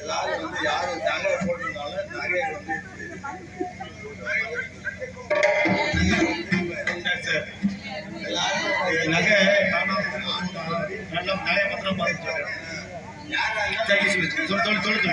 எல்லாரும் வந்து யாரும் நகை போட்டிருந்தாலும் நகையை வந்து நகை நகை பத்திரம் பார்த்து சொல்லு. சொல்லு சொல்லு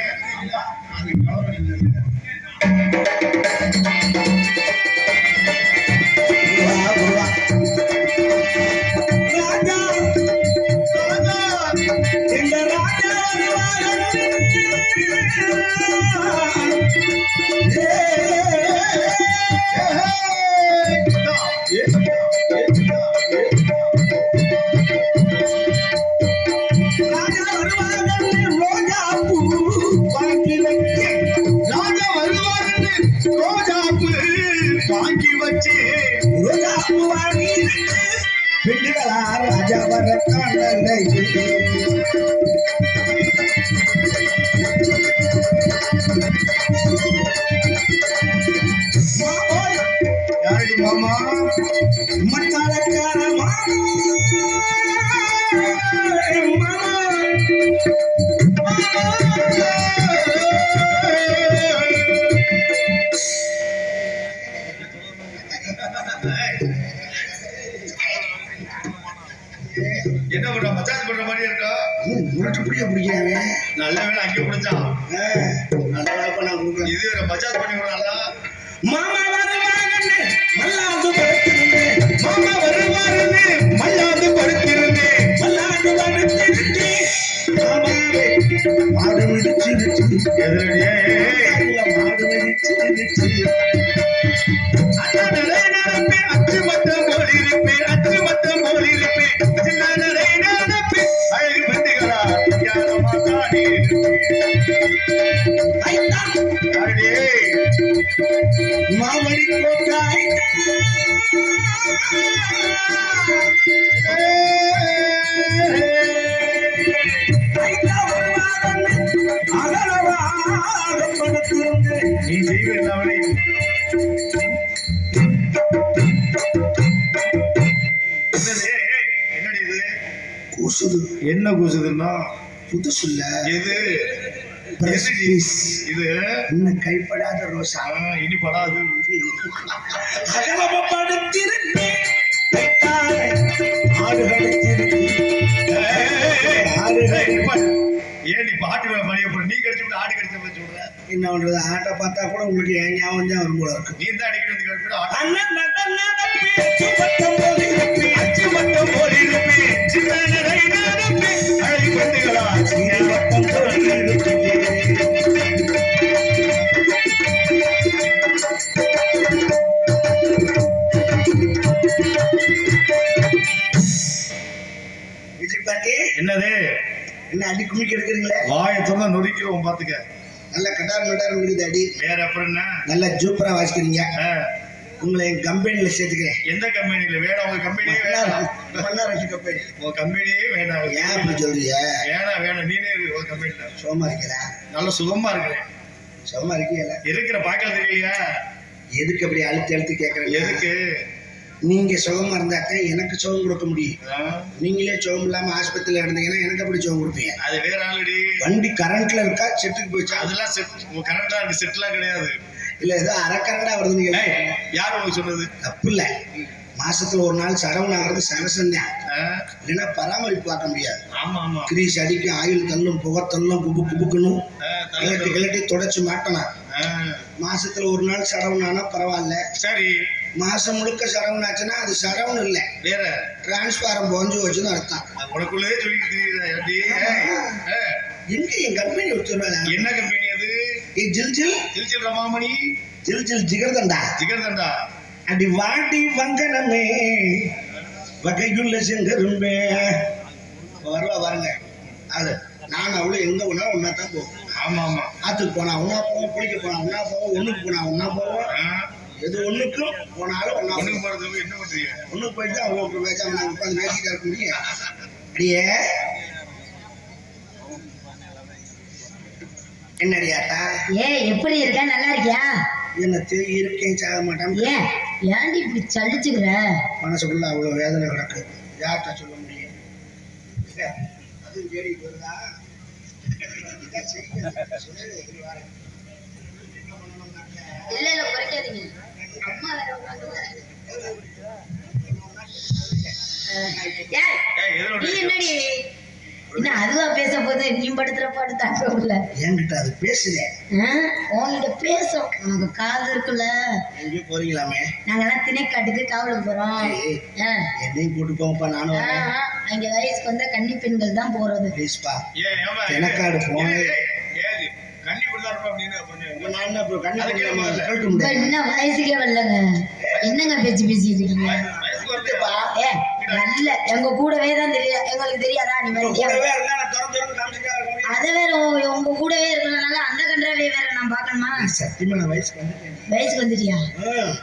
ರಾಜವರ ಕಾಲದಲ್ಲಿ என்ன பண்ற மசாஜ் பண்ற மாதிரி இருக்கா? முரட்டு பிடிக்க பிடிக்கிறாங்க நல்ல வேலை அங்கே பிடிச்சான் நல்ல வேலைப்பா நான் கொடுக்குறேன். இது ஒரு மசாஜ் பண்ணி விடுறாங்களா மாமா வருவாங்கன்னு மல்லாந்து படுத்திருந்தேன் மாமா வருவாருன்னு மல்லாந்து படுத்திருந்தேன் மல்லாந்து படுத்திருந்தேன் மாமாவே மாடு எதிரடியே. மாடு மாவடி கோட்டாய் நீ செய்வ எல்லாவளையும் என்னது? என்னடி இது கூசுது என்ன கூசுதுன்னா புதுசு இல்ல எது. இது இன்னும் கைப்படாத ரோசா? இனி படாது. ஏய், கடி- இப்ப ஏன் நீ பாட்டு மேல கடிச்சு விட்டு ஆடு கடிச்ச சொல்ற? என்ன பண்றது? ஆட்டை பார்த்தா கூட உங்களுக்கு என் ஞாபகம் தான் வரும் போல இருக்கு. நீ தான் அடிக்கடி குமிக்க எடுக்கிறீங்களே வாயை திறந்தா நொறுக்கிறோம் நல்ல கட்டார் நட்டார் இருக்குது அடி வேற அப்புறம் என்ன? நல்ல ஜூப்பரா வாசிக்கிறீங்க. உங்களை என் கம்பெனில சேர்த்துக்கிறேன். எந்த கம்பெனில வேணாம் உங்க கம்பெனியே வேணாம். மன்னாரசி கம்பெனி. உங்க கம்பெனியே வேணாம். ஏன் அப்படி சொல்றீங்க? வேணாம் வேணாம். நீனே இரு உங்க கம்பெனில சோமா இருக்கிறேன். நல்ல சுகமா இருக்கிறேன். சோமா இருக்கீங்களா இருக்கிற பாக்கல தெரியலையா? எதுக்கு அப்படி அழுத்தி அழுத்தி கேட்கறீங்க எதுக்கு? நீங்க சுகமா இருந்தா தான் எனக்கு சுகம் கொடுக்க முடியும். நீங்களே சுகம் இல்லாம ஆஸ்பத்திரியில இருந்தீங்கன்னா எனக்கு அப்படி சுகம் கொடுப்பீங்க? அது வேற ஆளுடி. வண்டி கரண்ட்ல இருக்கா செட்டுக்கு போச்சா? அதெல்லாம் செட் கரண்டா இருக்கு செட்லாம் கிடையாது. இல்ல ஏதோ அரை கரண்டா வருது நீங்க யார் உங்களுக்கு சொன்னது? தப்பு இல்ல. மாசத்துல ஒரு நாள் சரவண ஆகிறது சரசம் தான். இல்லைன்னா பராமரிப்பு பார்க்க முடியாது. கிரீஸ் அடிக்கும் ஆயில் தள்ளும் புகை தள்ளும் குபு குபுக்கணும் கிளட்டி கிளட்டி தொடச்சு மாட்டணும் ஆ, மாசத்துல ஒரு நாள் சரவணானா பரவாயில்ல. சரி. மாசம் முழுக்க சரவண் ஆச்சுன்னா அது சரவண் இல்ல. வேற. டிரான்ஸ்பாரம் போஞ்சு வச்சுன்னு அர்த்தம். உனக்குள்ளே சொல்லிட்டு தெரியுதா எங்க என் கம்பெனி வச்சுருவாங்க என்ன கம்பெனி அது? ஏ ஜில் ஜில்? திருச்சி ரமாமணி? ஜில் ஜில் ஜிகர்தண்டா? ஜிகர் தண்டா அடி வாடி வங்கனமே வகையுள்ள செங்கரும்பே வருவா பாருங்க அது நான் அவ்வளோ எங்க போனா ஒன்னா தான் போவோம் ஆமா ஆமா. ஆத்துக்கு போனா ஒன்னா போவோம் குளிக்க போனா ஒன்னா போவோம் ஒண்ணுக்கு போனா ஒன்னா போவோம். எது ஒண்ணுக்கும் போனாலும் ஒன்னா ஒண்ணுக்கு போறதுக்கு என்ன பண்றீங்க? ஒண்ணுக்கு போயிட்டு அவங்க ஒரு பேசாம நாங்க உட்காந்து பேசிட்டு இருக்க முடியும். அடியே என்னடியாட்டா ஏய் எப்படி இருக்க? நல்லா இருக்கியா? என்ன இருக்கேன் சாக மாட்டான். ஏன் ஏன்டி இப்படி சலிச்சுக்கிற? மனசுக்குள்ள அவ்வளவு வேதனை கிடக்கு. யார்கிட்ட சொல்ல முடியும்? அதுவும் தேடி இல்ல இல்ல குறைக்காதீங்க. அம்மா வேற என்னடி? என்ன அதுவா பேச போது நீ படுத்துற பாடு தாங்க முடியல என்கிட்ட அது உன்கிட்ட பேசும். உனக்கு காது இருக்குல்ல. எங்கேயோ போறீங்களாமே? நாங்கெல்லாம் திணைக்காட்டுக்கு காவலுக்கு போறோம். என்னையும் கூட்டு போங்கப்பா நானும் அங்க வயசுக்கு வந்தா கன்னி பெண்கள் தான் போறது. தெனக்காடு போனது. என்ன வயசுக்கே வரலங்க. என்னங்க பேச்சு பேசிட்டு இருக்கீங்க? நல்ல எங்க கூடவே தான் தெரியும் எங்களுக்கு தெரியாதா? நீ. அதை வேற உங்க கூடவே இருக்கிறதுனால அந்த கன்றாவே வேற நான் பார்க்கணுமா? சத்தியமா நான் வயசுக்கு வந்துட்டேன். வயசுக்கு வந்துட்டியா?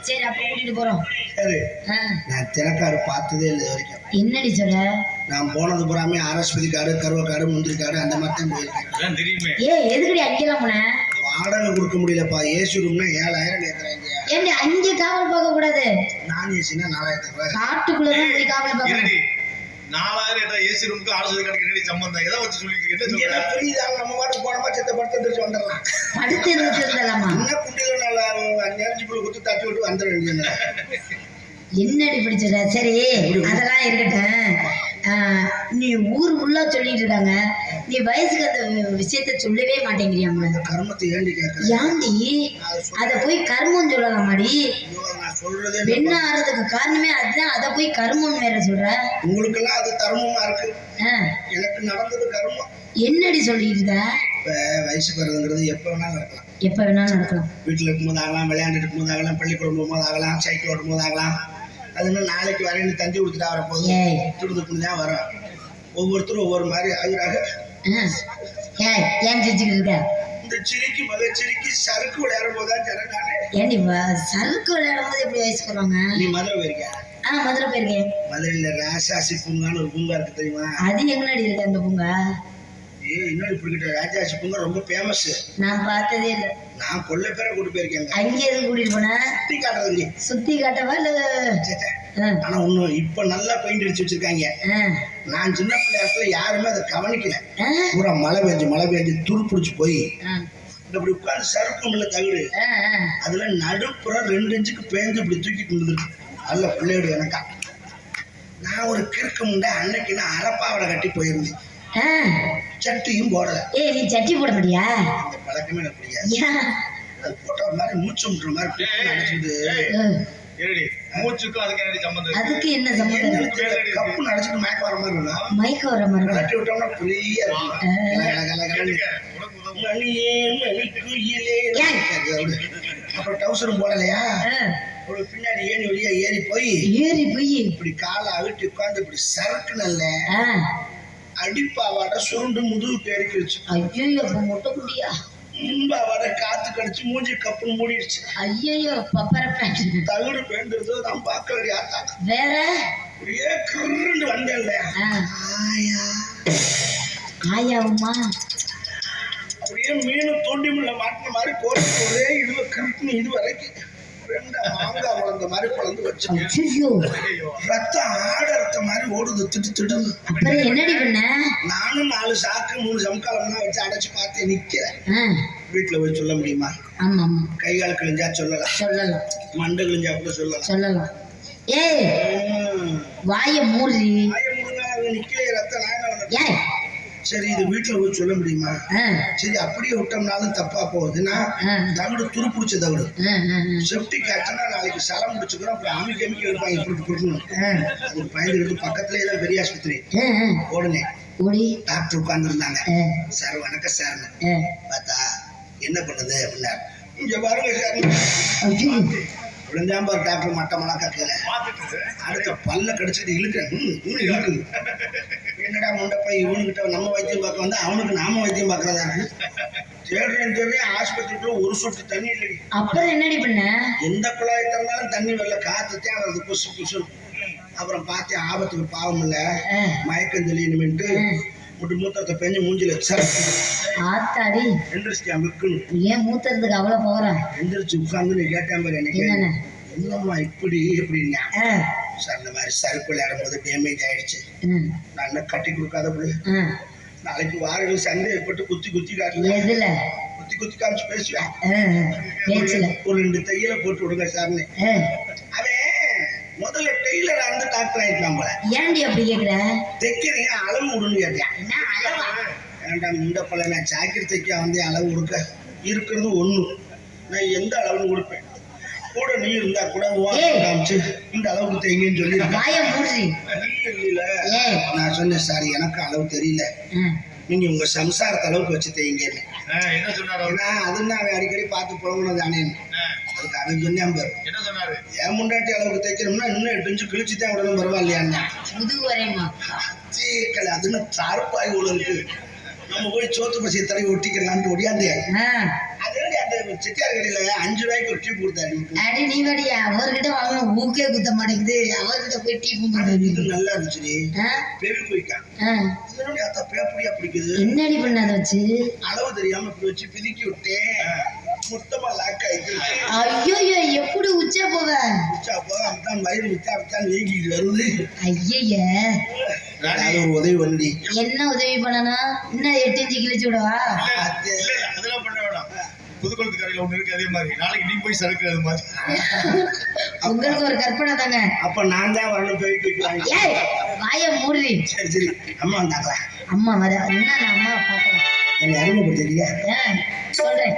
சரி அப்ப கூட்டிட்டு போறோம். சரி. நான் தினக்காடு பார்த்ததே இல்லை இது வரைக்கும். என்னடி சொல்ற? நான் போனது பூராமே ஆரஸ்பதி காடு கருவக்காடு முந்திரி காடு அந்த மாதிரி தான் போயிருக்கேன். தெரியுமே. ஏ எதுக்குடி அங்கெல்லாம் போன? வாடகை கொடுக்க முடியலப்பா. ஏசி ரூம்னா ஏழாயிரம் கேட்குறாங்க ஏண்டி அங்கே காவல் பார்க்க கூடாது? நான் ஏசினா நாலாயிரத்தி ரூபாய். காட்டுக்குள்ளதான் போய் காவல் பார்க்கணும். ஏசி ரூமுக்கு ஆலோசனை கணக்கு என்னடி சம்பந்தம்? எதை வச்சு சொல்லிட்டு என்ன சொல்ற புரியுதா நம்ம பாட்டு போனோமா செத்த படுத்து திருச்சி வந்துடலாம்? படுத்து இருந்துருந்தலாமா என்ன குண்டில நல்லா நெறிஞ்சு போய் குத்து தட்டி விட்டு வந்துட வேண்டியது என்னடி பிடிச்சத? சரி அதெல்லாம் இருக்கட்டும். நீ ஊர் ஃபுல்லா சொல்லிட்டு இருக்காங்க. நீ வயசுக்கு அந்த விஷயத்த சொல்லவே மாட்டேங்கிறியாம்மா அந்த கர்மத்தை ஏண்டி ஏன்டி? அத போய் கர்மம் சொல்லலாமாடி? பெண்ண ஆறதுக்கு காரணமே அதுதான். அத போய் கர்மம் வேற சொல்ற. உங்களுக்கெல்லாம் அது தர்மமா இருக்கு. எனக்கு நடந்தது கர்மம். என்னடி சொல்லிட்டு வயசுக்கு வருதுங்கிறது எப்ப வேணாலும் நடக்கலாம். எப்ப வேணாலும் நடக்கலாம். வீட்டில் இருக்கும்போது ஆகலாம் விளையாண்டுட்டு இருக்கும்போது ஆகலாம் பள்ளிக்கூடம் போகும்போது ஆகலாம் சைக்கிள் ஓட்டும்போது ஆகலாம். அது இன்னும் நாளைக்கு வரேன்னு தந்தி கொடுத்துட்டா வரப்போகுது. ஏய். துடுதுப்புன்னு தான் வரும். ஒவ்வொருத்தரும் ஒவ்வொரு மாதிரி ஆகுறாங்க ஆ, ஏய் ஏன் சிரிச்சுக்கிட்டு இருக்க? இந்த சிரிக்கு மக சிரிக்கு சறுக்கு விளையாடும் போது தான் ஜனங்கானே ஏண்டி வ- சறுக்கு விளையாடும் போது எப்படி வயசுக்கு வருவாங்க நீ மதுரை போயிருக்கியா? ஆ மதுரை போயிருக்கேன். மதுரையில் ராசாசி பூங்கான்னு ஒரு பூங்கா இருக்கு தெரியுமா? அது எங்கனாடி இருக்கு அந்த பூங்கா? ஏ இன்னொரு இப்படிக்கிட்ட ராஜாசி பூங்கா ரொம்ப ஃபேமஸ் நான் பார்த்ததே இல்லை. நான் கொல்ல பேரை கூட்டு போயிருக்கேங்க. அங்கே எதுக்கு கூட்டிட்டு போன? சுத்தி காட்டுறதுக்கு. சுத்தி காட்டவா இல்ல? ஆ, ஆனா ஒண்ணு இப்ப நல்லா பெயிண்ட் அடிச்சு வச்சிருக்காங்க. ஆ, நான் சின்ன பிள்ளையாட்டில் யாருமே அதை கவனிக்கல. பூரா மழை பெஞ்சு மழை பெஞ்சு துரு பிடிச்சி போய் இப்படி உட்காந்து தகுடு. ஆ, ஆ. அதுல நடுப்புறம் ரெண்டு இன்ச்சுக்கு பேஞ்சு இப்படி தூக்கிட்டு இருந்திருக்கு நல்ல பிள்ளையோட எனக்கா. நான் ஒரு கிறுக்கு முண்டை அன்னைக்கு நான் அரப்பாவடை கட்டி போயிருந்தேன். சட்டியும் போடல. ஏய் நீ சட்டி போட முடியா அந்த பழக்கமே எனக்கு ஏன்? அது போட்ட ஒரு மாதிரி மூச்சு விட்டுற மாதிரி குப்பு மூச்சுக்கும் அதுக்கு சம்பந்தம் அதுக்கு என்ன சம்மந்தம் கப்பு நடிச்சுட்டு மயக்க வர மாதிரி மயக்க வர மாதிரி இருக்கா? கட்டி விட்டோம்னா ஃப்ரீயா. அப்புறம் டவுசரும் போடலையா? ஒரு பின்னாடி ஏணி வழியா ஏறி போய் ஏறி போய். இப்படி காலை அவிட்டு உட்காந்து இப்படி சரக்கு நல்ல அடிப்பாவாட சுருண்டு முதுகு பெருக்கிடுச்சு ஐயையோ அப்ப முட்டை குட்டியா? முன்பாவாட காத்து கடிச்சு மூஞ்சி கப்புன்னு மூடிடுச்சு. ஐயையோ பப்பர பேண்ட் தகுடு பேண்டுறது நான் பார்க்கலடி ஆத்தா. வேற? அப்படியே கிருண்டு வந்தேன்ல. ஆ, ஆயா. ஆயாவுமா? அப்படியே மீன் தூண்டி முள்ள மாட்டின மாதிரி கோரி ஒரே இதுல கிருட்டுன்னு இது வரைக்கும். ரெண்டா மாங்காய் குழந்த மாதிரி குழந்து வச்சு ரத்தம் ஆட ரத்தம் மாதிரி ஓடுது திட்டு என்னடி பண்ண? நானும் நாலு சாக்கு மூணு சமக்காலம்லாம் வச்சு அடைச்சு பார்த்து நிக்கிறேன். வீட்டுல போய் சொல்ல முடியுமா? கை கால் கிழிஞ்சா சொல்லலாம். சொல்லலாம். மண்டை கிழிஞ்சா கூட சொல்லலாம். சொல்லலாம். ஏய். வாய மூடி. நிக்கலையே ரத்தம்? ஏய் சரி இது வீட்டுல போய் சொல்ல முடியுமா? சரி அப்படியே விட்டோம்னாலும் தப்பா போகுதுன்னா. தவிடு துரு பிடிச்ச தவிடு. செப்டிக் ஆச்சுன்னா நாளைக்கு சலம் முடிச்சுக்கிறோம் அப்புறம் அமி கமிக்கி எடுப்பாங்க இப்படி கொடுக்கணும். ஒரு பயந்துக்கிட்டு பக்கத்துலேயே தான் பெரிய ஆஸ்பத்திரி. ஓடுனே ஓடி. டாக்டர் உட்காந்துருந்தாங்க ஆ, சார் வணக்கம் சார். பார்த்தா என்ன பண்ணுது அப்படின்னாரு. இங்க பாருங்க சார். விழுந்தாம்பார் டாக்டர் மட்டமெல்லாம் பார்த்துட்டு. அடுத்த பல்ல கடிச்சிட்டு இழுக்கிறேன். இழுக்குது. என்னடா முண்டப்பை இவனுக்கிட்ட நம்ம வைத்தியம் பார்க்க வந்தா அவனுக்கு நாம வைத்தியம் பார்க்கறதா? தேடுறேன் தேடுறேன் ஆஸ்பத்திரிக்குள்ள ஒரு சொட்டு தண்ணி இல்லடி. அப்புறம் என்னடி பண்ண? எந்த குழாய் திறந்தாலும் தண்ணி வரல காத்து வருது புசு புசு அப்புறம் பார்த்தேன் ஆபத்துக்கு பாவம் இல்ல. மயக்கம் தெளியணுமென்ட்டு. முட்டு மூத்தத்தை பெஞ்சு மூஞ்சில சர. ஆத்தாடி. எந்திரிச்சு அமுக்குன்னு ஏன் மூத்துறதுக்கு அவ்வளவு போற எந்திரிச்சு உட்காந்து நீ கேட்டேன் பாரு எனக்கு என்னம்மா இப்படி எப்படின்னா சார் இந்த மாதிரி சறுக்கு விளையாடும் போது டேமேஜ் ஆயிடுச்சு. நான் என்ன கட்டி கொடுக்காத. நாளைக்கு வாரங்கள் சந்தேகப்பட்டு குத்தி குத்தி காட்டுல குத்தி குத்தி காமிச்சு பேசுவேன் ஒரு ரெண்டு தையலை போட்டு விடுங்க சார்னு. அவன் முதல்ல டெய்லர் அந்த டாக்டர் ஆயிட்டான் போல. ஏன்டி அப்படி கேக்குற? தைக்கிறீங்க அளவு விடுன்னு கேட்டேன். வேண்டாம் முண்ட பல நான் ஜாக்கெட் தைக்க வந்து அளவு கொடுக்க? இருக்கிறது ஒண்ணு. நான் எந்த அளவுன்னு கொடுப்பேன்? கூட நீ இருந்தா கூட ஏய். காமிச்சு இந்த அளவுக்கு தைங்கன்னு சொல்லி இல்ல. ஏய் நான் சொன்னேன் சார் எனக்கு அளவு தெரியல. நீங்க உங்க சம்சாரத்தை அளவுக்கு வச்சு தைங்கன்னு என்ன சொன்னாரு அதுன்னு அவன் அடிக்கடி பார்த்து போகணும் தானே. அதுக்கு அவன் சொன்னான் பாரு என்ன சொன்னாரு? என் முண்டாட்டி அளவுக்கு தைக்கணும்னா இன்னும் எட்டு கிழிச்சு தான் விடணும் பரவாயில்லையாண்ணா முதுகு வரையுமா சீக்கல அதுன்னு இருக்கு. நம்ம போய் சோத்து பசியை தடவி ஒட்டிக்கலான்ட்டு ஒடியாந்தே செட்டியார் கடையில அஞ்சு ரூபாய்க்கு ஒரு கொடுத்தாரு அடி நீ வடியா அவர்கிட்ட வாங்கணும் ஊக்கே குத்த மாட்டேங்குது. அவர்கிட்ட போய் டீ இது நல்லா இருந்துச்சு பெவி குயிக்கா? இதனுடைய அத்தா பேப்படியா பிடிக்குது? என்னடி பண்ண அதை வச்சு? அளவு தெரியாம இப்படி வச்சு பிதுக்கி விட்டேன். மொத்தமா லாக் ஐயோ எப்படி உச்ச போவ? உச்சா போக அப்படித்தான் வயிறு வித்தா வருது. ஐயய்ய ஏதாவது ஒரு உதவி வண்டி என்ன உதவி பண்ணணும்? இன்னும் எட்டு இன்ச்சு கிழிச்சு விடவா இல்ல, இல்ல, அதெல்லாம் பண்ண புதுக்குளத்து கரையில ஒண்ணு இருக்கு அதே மாதிரி. நாளைக்கு நீ போய் சறுக்குறது மாதிரி. உங்களுக்கு ஒரு கற்பனை தாங்க அப்ப நான் தான் வரணும் ஏய் வாய மூடி சரி சரி. அம்மா வந்தாங்களா? அம்மா வர என்ன நான் அம்மாவை பார்க்கறேன் என்னை அறிமுகப்படுத்திருக்கீங்க சொல்றேன்.